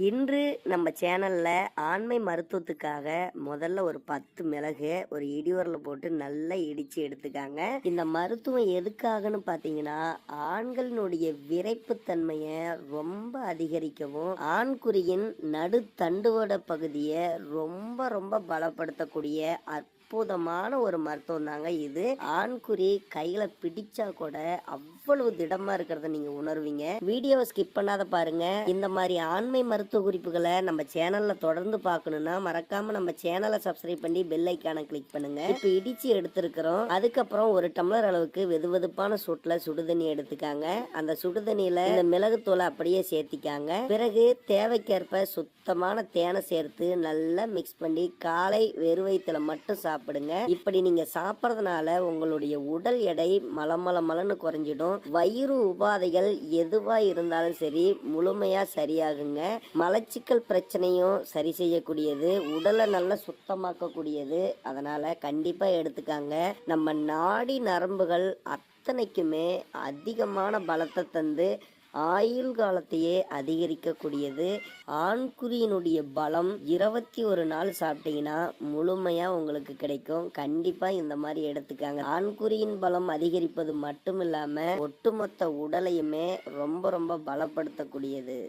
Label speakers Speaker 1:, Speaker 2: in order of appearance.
Speaker 1: இன்று நம்ம சேனலில் ஆண்மை மருத்துவத்துக்காக முதல்ல ஒரு பத்து மிளகு ஒரு இடிவரில் போட்டு நல்லா இடித்து எடுத்துக்காங்க. இந்த மருத்துவம் எதுக்காகன்னு பார்த்தீங்கன்னா ஆண்களினுடைய விரைப்புத்தன்மையை ரொம்ப அதிகரிக்கவும் ஆண்குறியின் நடுத்தண்டுவட பகுதியை ரொம்ப ரொம்ப பலப்படுத்தக்கூடிய அற்புதமான ஒரு மருத்துவம் தாங்க இது. ஆண்குறி கையில பிடிச்சா கூட அவ்வளவு திடமா இருக்கிறத நீங்க உணர்வீங்க. வீடியோவை ஸ்கிப் பண்ணாத பாருங்க. இந்த மாதிரி ஆண்மை மருத்துவ குறிப்புகளை நம்ம சேனல்ல தொடர்ந்து பார்க்கணும்னா மறக்காம நம்ம சேனலை சப்ஸ்கிரைப் பண்ணி பெல் ஐக்கான கிளிக் பண்ணுங்க. இப்போ இடிச்சு எடுத்திருக்கிறோம். அதுக்கப்புறம் ஒரு டம்ளர் அளவுக்கு வெது வெதுப்பான சூட்டில் சுடுதண்ணி எடுத்துக்காங்க. அந்த சுடுதண்ணியில இந்த மிளகுத்தூளை அப்படியே சேர்த்திக்காங்க. பிறகு தேவைக்கேற்ப சுத்தமான தேனை சேர்த்து நல்லா மிக்ஸ் பண்ணி காலை வெறு வயிற்றுல மட்டும் சாப்பிடுங்க. இப்படி நீங்க சாப்பிட்றதுனால உங்களுடைய உடல் எடை மலமல மலன்னு குறைஞ்சிடும். வயிறு உபாதைகள் எதுவா இருந்தாலும் சரி முழுமையா சரியாகுங்க. மலச்சிக்கல் பிரச்சனையும் சரி செய்யக்கூடியது. உடலை நல்லா சுத்தமாக்கக்கூடியது. அதனால கண்டிப்பா எடுத்துக்காங்க. நம்ம நாடி நரம்புகள் அத்தனைக்குமே அதிகமான பலத்தை தந்து ஆயுள் காலத்தையே அதிகரிக்கக்கூடியது. ஆண்குறியினுடைய பலம் இருபத்தி ஒரு நாள் சாப்பிட்டீங்கன்னா முழுமையாக உங்களுக்கு கிடைக்கும். கண்டிப்பாக இந்த மாதிரி எடுத்துக்காங்க. ஆண்குறியின் பலம் அதிகரிப்பது மட்டும் இல்லாமல் ஒட்டுமொத்த உடலையுமே ரொம்ப ரொம்ப பலப்படுத்தக்கூடியது.